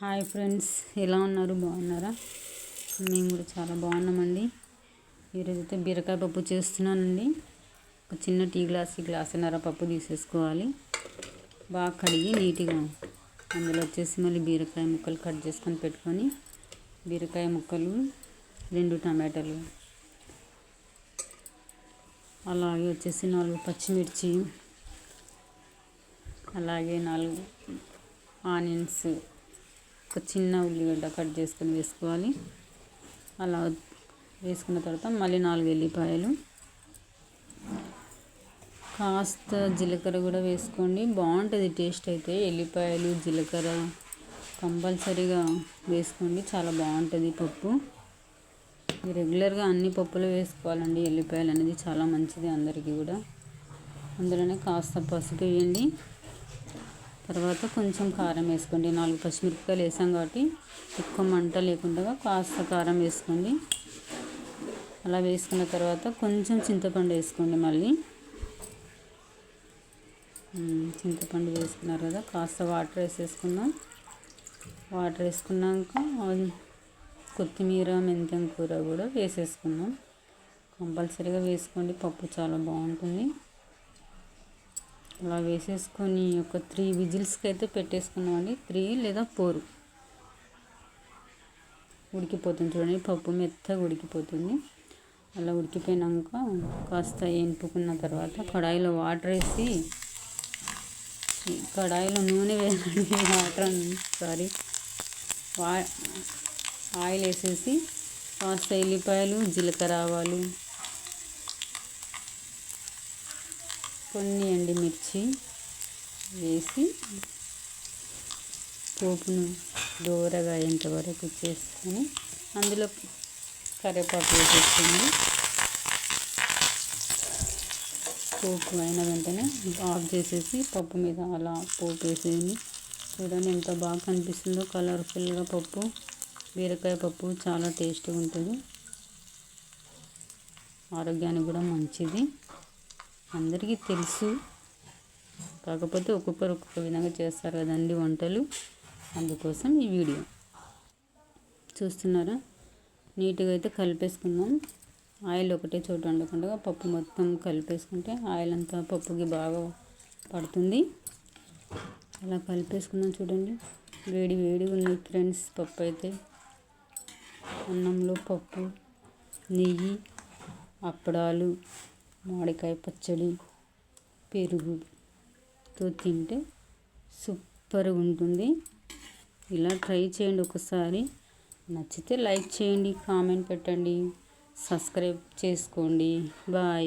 Hi friends ఎలా ఉన్నారు? బాగున్నారా? మేము కూడా చాలా బాగున్నామండి. ఈరోజు అయితే బీరకాయ పప్పు చేస్తున్నానండి. ఒక చిన్న టీ గ్లాస్ గ్లాసున్నర పప్పు తీసేసుకోవాలి. బాగా కడిగి నీట్గా అందులో వచ్చేసి మళ్ళీ బీరకాయ ముక్కలు కట్ చేసుకొని పెట్టుకొని బీరకాయ ముక్కలు రెండు టమాటాలు అలాగే వచ్చేసి నాలుగు పచ్చిమిర్చి అలాగే నాలుగు ఆనియన్స్ ఒక చిన్న ఉల్లిగడ్డ కట్ చేసుకొని వేసుకోవాలి. అలా వేసుకున్న తర్వాత మళ్ళీ నాలుగు ఎల్లిపాయలు. కాస్త జీలకర్ర కూడా వేసుకోండి. బాగుంటుంది టేస్ట్ అయితే. ఎల్లిపాయలు జీలకర్ర కంపల్సరీగా వేసుకోండి. చాలా బాగుంటుంది పప్పు. రెగ్యులర్గా అన్ని పప్పులు వేసుకోవాలండి. ఎల్లిపాయలు అనేది చాలా మంచిది అందరికీ కూడా. అందులోనే కాస్త పసుపు వేయండి. తర్వాత కొంచెం కారం వేసుకోండి. నాలుగు పచ్చిమిరపకాయలు వేసాం కాబట్టి ఎక్కువ మంట లేకుండా కాస్త కారం వేసుకోండి. అలా వేసుకున్న తర్వాత కొంచెం చింతపండు వేసుకోండి మళ్ళీ. చింతపండు వేసుకున్నారు కదా కాస్త వాటర్ వేసేసుకుందాం. వాటర్ వేసుకున్నాక కొత్తిమీర మెంతం కూర కూడా వేసేసుకుందాం. కంపల్సరీగా వేసుకోండి పప్పు చాలా బాగుంటుంది. అలా వేసేసుకొని ఒక త్రీ విజిల్స్కి అయితే పెట్టేసుకున్నామండి. త్రీ లేదా ఫోర్. ఉడికిపోతుంది చూడండి. పప్పు మెత్తగా ఉడికిపోతుంది. అలా ఉడికిపోయినాక కాస్త ఎంపుకున్న తర్వాత కడాయిలో వాటర్ వేసి కడాయిలో నూనె వేయండి వాటర్ సారీ వా ఆయిల్ వేసేసి కాస్త ఎల్లిపాయలు జీలకర్ర ఆవాలు కొన్ని ఎండుమిర్చి వేసి పోపును దూరగా అయ్యేంతవరకు చేసుకొని అందులో కరివేపాకు వేసేసుకొని పోపు అయిన వెంటనే ఆఫ్ చేసేసి పప్పు మీద అలా పోపు వేసేయండి. చూడండి ఎంత బాగా కనిపిస్తుందో కలర్ఫుల్గా పప్పు బీరకాయ పప్పు చాలా టేస్ట్గా ఉంటుంది. ఆరోగ్యానికి కూడా మంచిది. అందరికీ తెలుసు. కాకపోతే ఒక్కొక్కరు ఒక్కొక్క విధంగా చేస్తారు కదండి వంటలు. అందుకోసం ఈ వీడియో. చూస్తున్నారా? నీట్గా అయితే కలిపేసుకుందాం. ఆయిల్ ఒకటే చోట ఉండకుండా పప్పు మొత్తం కలిపేసుకుంటే ఆయిల్ అంతా పప్పుకి బాగా పడుతుంది. అలా కలిపేసుకుందాం చూడండి. వేడి వేడిగా ఉన్నాయి ఫ్రెండ్స్ పప్పు అయితే. అన్నంలో పప్పు నెయ్యి అప్పడాలు మామిడికాయ పచ్చడి పెరుగుతో తింటే సూపర్గా ఉంటుంది. ఇలా ట్రై చేయండి ఒకసారి. నచ్చితే లైక్ చేయండి కామెంట్ పెట్టండి. సబ్స్క్రైబ్ చేసుకోండి. బాయ్.